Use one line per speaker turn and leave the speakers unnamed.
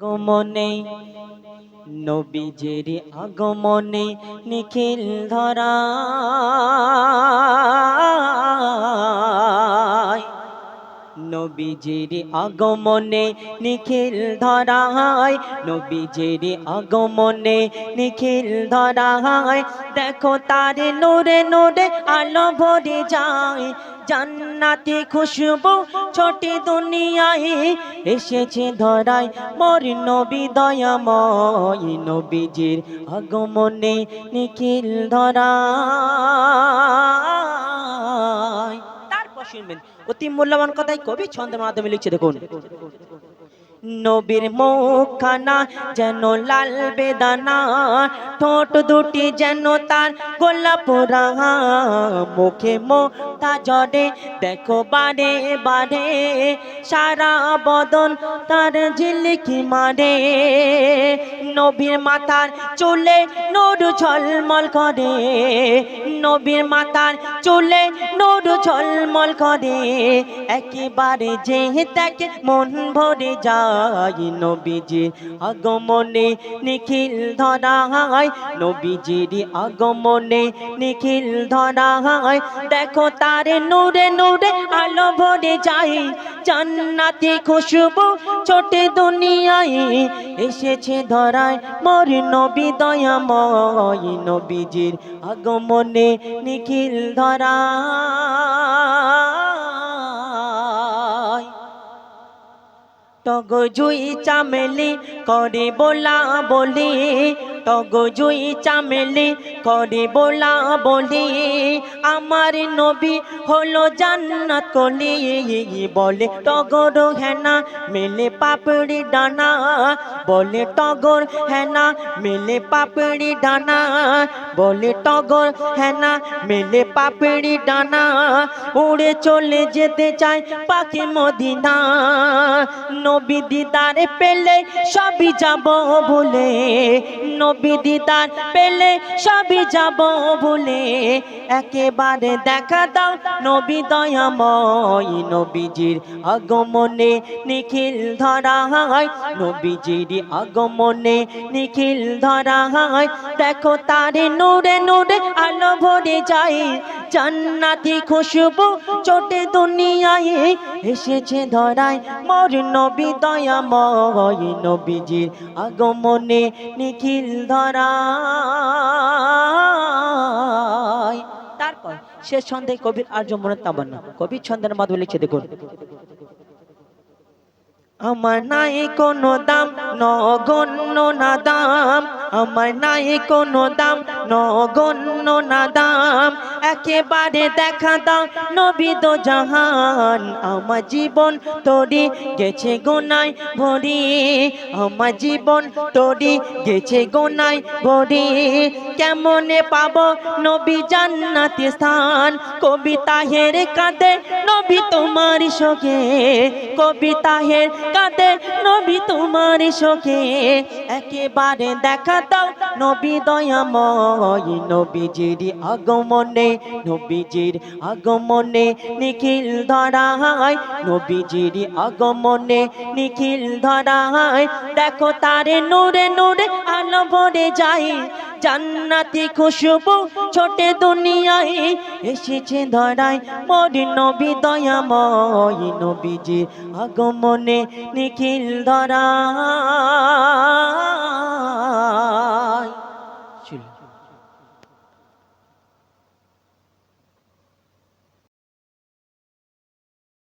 আগমনে নবীজের আগমনে নিখিল ধরা। নবীজির আগমনে নিখিল ধরা ধরায়, নবীজির আগমনে নিখিল ধরা ধরায়। দেখো তার নোরে নোরে আলো ভরে যায়, জান্নাতি খুশবু ছোটি দুনিয়ায় এসেছে ধরায়। মোর নবী দয়াময় নবীজির আগমনে নিখিল তারপর শুনবেন। অতি মূল্যবান কথাই কবি ছন্দের মাধ্যমে লিখছে। দেখুন। নবীর মুখখানা যেন লাল বেদানা, ঠোঁট দুটি যেন তার গোলাপুরা মুখে মোটা জড়ে দেখো বারে বারে, সারা বদন তার ঝিলিকি মারে। নবীর মাথার চুলে নূর ঝলমল করে, নবীর মাথার চুলে নূর ঝলমল করে। একেবারে যে দেখে মন ভরে যায়। নবীজির আগমনে নিখিল ধরা হয় নবীজির আগমনে নিখিল ধরা হয় দেখো তার নূরে নূরে আলো ভরে যায়। জান্নাতি খুশবু ছোটে দুনিয়ায় এসেছে ধরায়। মোর নবী দয়াময় নবীজির আগমনে নিখিল ধরায়। টগ জুই চামেলি করে বলা বলি। টগ জুই চামেলি করে বলা বলি। আমার নবী হলো জান্নাত কলি। বলে টগর হেনা মেলে পাপড়ি ডানা। বলে টগর হেনা মেলে পাপড়ি ডানা। বলে টগর হেনা মেলে পাপড়ি ডানা। উড়ে চলে যেতে চায় পাখি মদিনা। নবী দিদার পেলে সবই যাব ভুলে নবী দিদার পেলে সবই যাব ভুলে। একেবারে দেখা দাও নবী দয়াময়। নবীজির আগমনে নিখিল ধরা হয়। নবীজির আগমনে নিখিল ধরা হয়। দেখো তারে নূরে নূরে আলো ভরে যায়। জান্নাতি খুশবু চোটে দুনিয়ায় এসেছে ধরায়। মোর নবী দয়াময়। নবীজির আগমনে নিখিল ধরায়। তারপর শেষ ছন্দে কবির আর্য মনে তামান্না। কবির ছন্দের মাধ্যমে লিখে দেখুন। আমার নাই কোনো দাম, নগণ্য না দাম। আমার নাই কোনো দাম, নগণ্য না দাম। একেবারে দেখা দাও, নবী দো জাহান। আমার জীবন তোরি গেছে গোনায় ভরি। আমার জীবন তোরি গেছে গোনায় ভরি। কেমনে পাব নবী জান্নাতি স্থান? কবিতা হের কাঁদে নবী তোমার শোকে। কবিতা হের কাঁদে নবী তোমার শোকে। একেবারে দেখা দাও নবী দয়াময়, নবীজির আগমনে। নবীজির আগমনে নিখিল ধরায়, নবীজির আগমনে নিখিল ধরায়। দেখো তারে নূরে নূরে আলো ভরে যাই জান্নাতি খুশবু ছোটে দুনিয়ায় এসেছে ধরায়। মরি নবী দয়াময় নবীজি আগমনে নিখিল ধরা